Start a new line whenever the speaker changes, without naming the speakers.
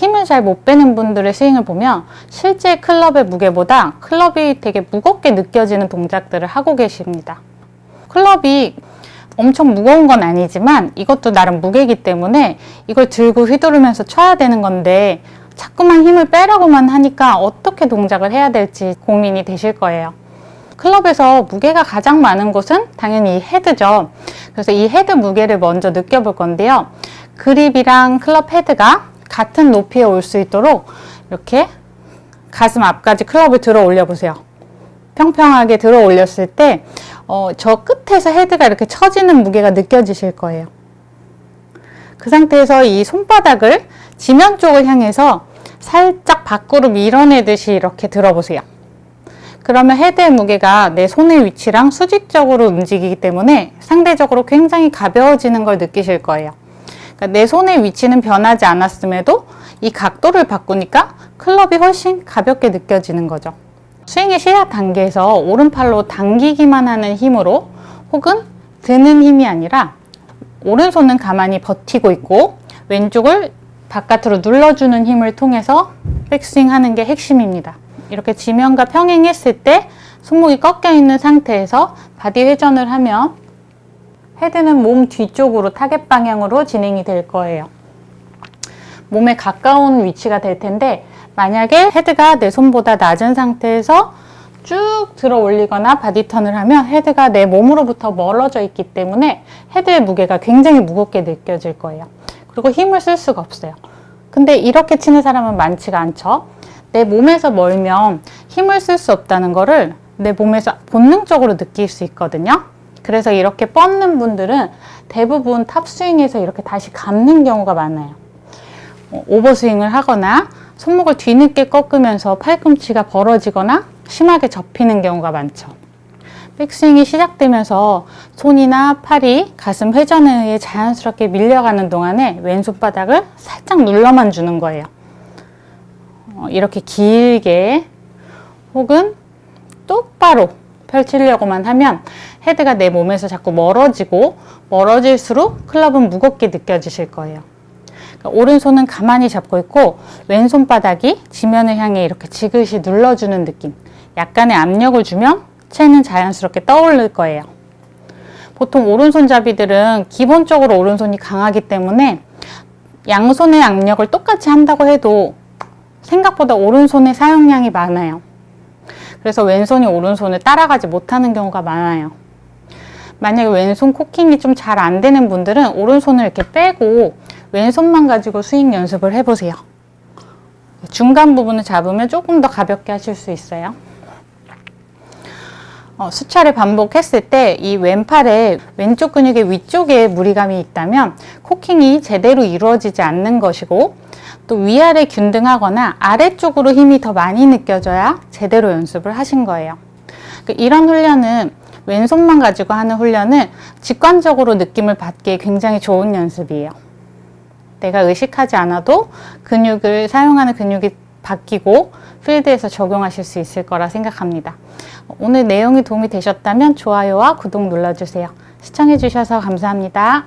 힘을 잘 못 빼는 분들의 스윙을 보면 실제 클럽의 무게보다 클럽이 되게 무겁게 느껴지는 동작들을 하고 계십니다. 클럽이 엄청 무거운 건 아니지만 이것도 나름 무게이기 때문에 이걸 들고 휘두르면서 쳐야 되는 건데 자꾸만 힘을 빼라고만 하니까 어떻게 동작을 해야 될지 고민이 되실 거예요. 클럽에서 무게가 가장 많은 곳은 당연히 이 헤드죠. 그래서 이 헤드 무게를 먼저 느껴볼 건데요. 그립이랑 클럽 헤드가 같은 높이에 올 수 있도록 이렇게 가슴 앞까지 클럽을 들어 올려 보세요. 평평하게 들어 올렸을 때, 어, 저 끝에서 헤드가 이렇게 처지는 무게가 느껴지실 거예요. 그 상태에서 이 손바닥을 지면 쪽을 향해서 살짝 밖으로 밀어내듯이 이렇게 들어보세요. 그러면 헤드의 무게가 내 손의 위치랑 수직적으로 움직이기 때문에 상대적으로 굉장히 가벼워지는 걸 느끼실 거예요. 그러니까 내 손의 위치는 변하지 않았음에도 이 각도를 바꾸니까 클럽이 훨씬 가볍게 느껴지는 거죠. 스윙의 시작 단계에서 오른팔로 당기기만 하는 힘으로 혹은 드는 힘이 아니라 오른손은 가만히 버티고 있고 왼쪽을 바깥으로 눌러주는 힘을 통해서 백스윙 하는 게 핵심입니다. 이렇게 지면과 평행했을 때 손목이 꺾여 있는 상태에서 바디 회전을 하면 헤드는 몸 뒤쪽으로 타겟 방향으로 진행이 될 거예요. 몸에 가까운 위치가 될 텐데 만약에 헤드가 내 손보다 낮은 상태에서 쭉 들어 올리거나 바디 턴을 하면 헤드가 내 몸으로부터 멀어져 있기 때문에 헤드의 무게가 굉장히 무겁게 느껴질 거예요. 그리고 힘을 쓸 수가 없어요. 근데 이렇게 치는 사람은 많지가 않죠. 내 몸에서 멀면 힘을 쓸 수 없다는 거를 내 몸에서 본능적으로 느낄 수 있거든요. 그래서 이렇게 뻗는 분들은 대부분 탑스윙에서 이렇게 다시 감는 경우가 많아요. 어, 오버스윙을 하거나 손목을 뒤늦게 꺾으면서 팔꿈치가 벌어지거나 심하게 접히는 경우가 많죠. 백스윙이 시작되면서 손이나 팔이 가슴 회전에 의해 자연스럽게 밀려가는 동안에 왼손바닥을 살짝 눌러만 주는 거예요. 어, 이렇게 길게 혹은 똑바로 펼치려고만 하면 헤드가 내 몸에서 자꾸 멀어지고 멀어질수록 클럽은 무겁게 느껴지실 거예요. 그러니까 오른손은 가만히 잡고 있고 왼손바닥이 지면을 향해 이렇게 지그시 눌러주는 느낌. 약간의 압력을 주면 채는 자연스럽게 떠오를 거예요. 보통 오른손잡이들은 기본적으로 오른손이 강하기 때문에 양손의 압력을 똑같이 한다고 해도 생각보다 오른손의 사용량이 많아요. 그래서 왼손이 오른손을 따라가지 못하는 경우가 많아요. 만약에 왼손 코킹이 좀 잘 안 되는 분들은 오른손을 이렇게 빼고 왼손만 가지고 스윙 연습을 해보세요. 중간 부분을 잡으면 조금 더 가볍게 하실 수 있어요. 어, 수차례 반복했을 때 이 왼팔에 왼쪽 근육의 위쪽에 무리감이 있다면 코킹이 제대로 이루어지지 않는 것이고 또 위아래 균등하거나 아래쪽으로 힘이 더 많이 느껴져야 제대로 연습을 하신 거예요. 그 이런 훈련은 왼손만 가지고 하는 훈련은 직관적으로 느낌을 받기에 굉장히 좋은 연습이에요. 내가 의식하지 않아도 근육을 사용하는 근육이 바뀌고 필드에서 적용하실 수 있을 거라 생각합니다. 오늘 내용이 도움이 되셨다면 좋아요와 구독 눌러주세요. 시청해주셔서 감사합니다.